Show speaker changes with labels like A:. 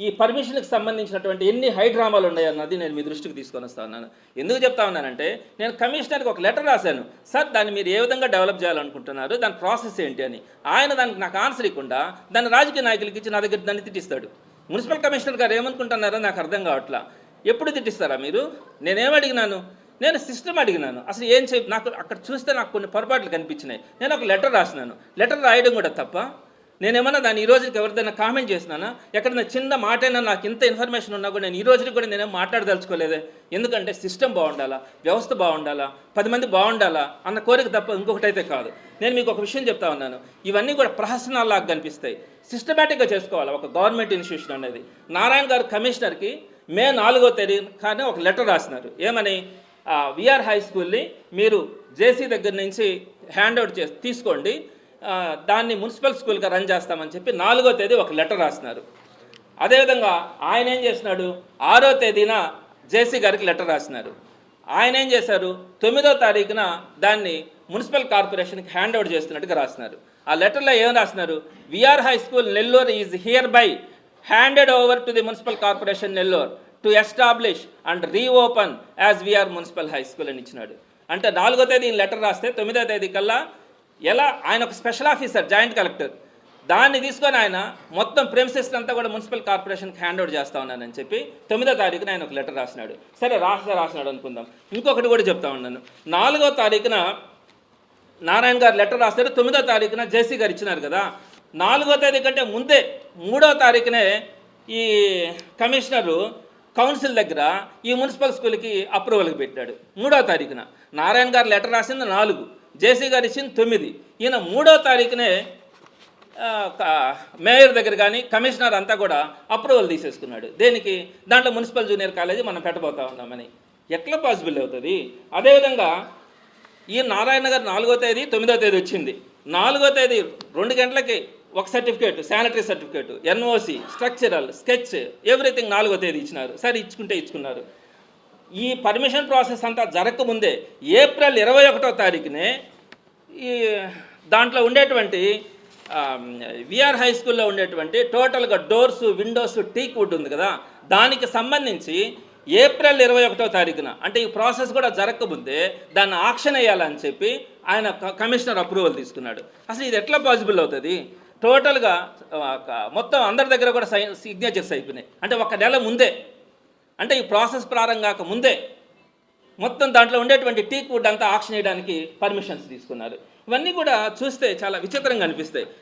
A: ఈ పర్మిషన్కి సంబంధించినటువంటి ఎన్ని హై డ్రామాలు ఉన్నాయన్నది నేను మీ దృష్టికి తీసుకొని వస్తా ఉన్నాను. ఎందుకు చెప్తా ఉన్నానంటే నేను కమిషనర్కి ఒక లెటర్ రాశాను. సార్ దాన్ని మీరు ఏ విధంగా డెవలప్ చేయాలనుకుంటున్నారు దాని ప్రాసెస్ ఏంటి అని. ఆయన దానికి నాకు ఆన్సర్ ఇవ్వకుండా దాన్ని రాజకీయ నాయకులకి ఇచ్చి నా దగ్గర దాన్ని తిట్టిస్తాడు. మున్సిపల్ కమిషనర్ గారు ఏమనుకుంటున్నారో నాకు అర్థం కావట్లా. ఎప్పుడు తిట్టిస్తారా మీరు? నేనేమడిగినాను నేను సిస్టమ్ అడిగినాను. అసలు ఏం చెప్ నాకు అక్కడ చూస్తే నాకు కొన్ని పొరపాట్లు కనిపించినాయి. నేను ఒక లెటర్ రాసినాను. లెటర్ రాయడం కూడా తప్ప నేనేమన్నా దాన్ని ఈ రోజుకి ఎవరిదైనా కామెంట్ చేసినానా? ఎక్కడైనా చిన్న మాటైనా నాకు ఇంత ఇన్ఫర్మేషన్ ఉన్నా కూడా నేను ఈ రోజుకి కూడా నేనేం మాట్లాడదలుచుకోలేదే. ఎందుకంటే సిస్టమ్ బాగుండాలా? వ్యవస్థ బాగుండాలా? పది మంది బాగుండాలా? అన్న కోరిక తప్ప ఇంకొకటి అయితే కాదు. నేను మీకు ఒక విషయం చెప్తా ఉన్నాను. ఇవన్నీ కూడా ప్రహసనాల్లాగా కనిపిస్తాయి. సిస్టమేటిక్గా చేసుకోవాలి? ఒక గవర్నమెంట్ ఇన్స్టిట్యూషన్ అనేది. నారాయణ గారు కమిషనర్కి మే నాలుగో తేదీ కానీ ఒక లెటర్ రాసినారు. ఏమని? విఆర్ హై స్కూల్ని మీరు జేసీ దగ్గర నుంచి హ్యాండ్ అవుట్ చేసి తీసుకోండి. దాన్ని మున్సిపల్ స్కూల్గా రన్ చేస్తామని చెప్పి నాలుగో తేదీ ఒక లెటర్ రాసినారు. అదేవిధంగా ఆయన ఏం చేసినాడు? ఆరో తేదీన జేసీ గారికి లెటర్ రాసినారు. ఆయన ఏం చేశారు? తొమ్మిదో తారీఖున దాన్ని మున్సిపల్ కార్పొరేషన్కి హ్యాండ్ అవుట్ చేస్తున్నట్టుగా రాసినారు. ఆ లెటర్లో ఏం రాసినారు? VR high school Nellore is hereby handed over to the municipal corporation Nellore to establish and reopen as VR municipal high school అని ఇచ్చినాడు. అంటే నాలుగో తేదీ లెటర్ రాస్తే తొమ్మిదో తేదీ కల్లా ఎలా? ఆయన ఒక స్పెషల్ ఆఫీసర్ జాయింట్ కలెక్టర్ దాన్ని తీసుకొని ఆయన మొత్తం ప్రెమిసెస్ అంతా కూడా మున్సిపల్ కార్పొరేషన్కి హ్యాండ్ ఓవర్ చేస్తా ఉన్నానని చెప్పి తొమ్మిదో తారీఖున ఆయన ఒక లెటర్ రాసినాడు. సరే రాస్తా రాసినాడు అనుకుందాం. ఇంకొకటి కూడా చెప్తా ఉన్నాను. నాలుగో తారీఖున నారాయణ గారు లెటర్ రాస్తారు. తొమ్మిదో తారీఖున జేసీ గారు ఇచ్చినారు కదా. నాలుగో తేదీ కంటే ముందే మూడో తారీఖునే ఈ కమిషనరు కౌన్సిల్ దగ్గర ఈ మున్సిపల్ స్కూల్కి అప్రూవల్కి పెట్టాడు మూడో తారీఖున. నారాయణ గారు లెటర్ రాసింది నాలుగు. జేసీ గారు ఇచ్చింది తొమ్మిది. ఈయన మూడో తారీఖునే మేయర్ దగ్గర కానీ కమిషనర్ అంతా కూడా అప్రూవల్ తీసేసుకున్నాడు. దేనికి? దాంట్లో మున్సిపల్ జూనియర్ కాలేజీ మనం పెట్టబోతా ఉన్నామని. ఎట్లా పాసిబుల్ అవుతుంది? అదేవిధంగా ఈ నారాయణ గారు నాలుగో తేదీ తొమ్మిదో తేదీ వచ్చింది. నాలుగో తేదీ రెండు గంటలకి ఒక certificate sanitary certificate NOC structural sketch everything నాలుగో తేదీ ఇచ్చినారు. సరే ఇచ్చుకుంటే ఇచ్చుకున్నారు. ఈ పర్మిషన్ ప్రాసెస్ అంతా జరగకముందే ఏప్రిల్ ఇరవై ఒకటో తారీఖునే ఈ దాంట్లో ఉండేటువంటి విఆర్ హై స్కూల్లో ఉండేటువంటి టోటల్గా డోర్స్ విండోస్ టీక్ వుడ్ ఉంది కదా దానికి సంబంధించి ఏప్రిల్ ఇరవై ఒకటో తారీఖున అంటే ఈ ప్రాసెస్ కూడా జరగకముందే దాన్ని ఆక్షన్ వేయాలని చెప్పి ఆయన కమిషనర్ అప్రూవల్ తీసుకున్నాడు. అసలు ఇది ఎట్లా పాసిబుల్ అవుతుంది? టోటల్గా మొత్తం అందరి దగ్గర కూడా సై సిగ్నేచర్స్ అయిపోయినాయి. అంటే ఒక నెల ముందే అంటే ఈ ప్రాసెస్ ప్రారంభం కాక ముందే మొత్తం దాంట్లో ఉండేటువంటి టీక్ వుడ్ అంతా ఆక్షన్ చేయడానికి పర్మిషన్స్ తీసుకున్నారు. ఇవన్నీ కూడా చూస్తే చాలా విచిత్రంగా అనిపిస్తాయి.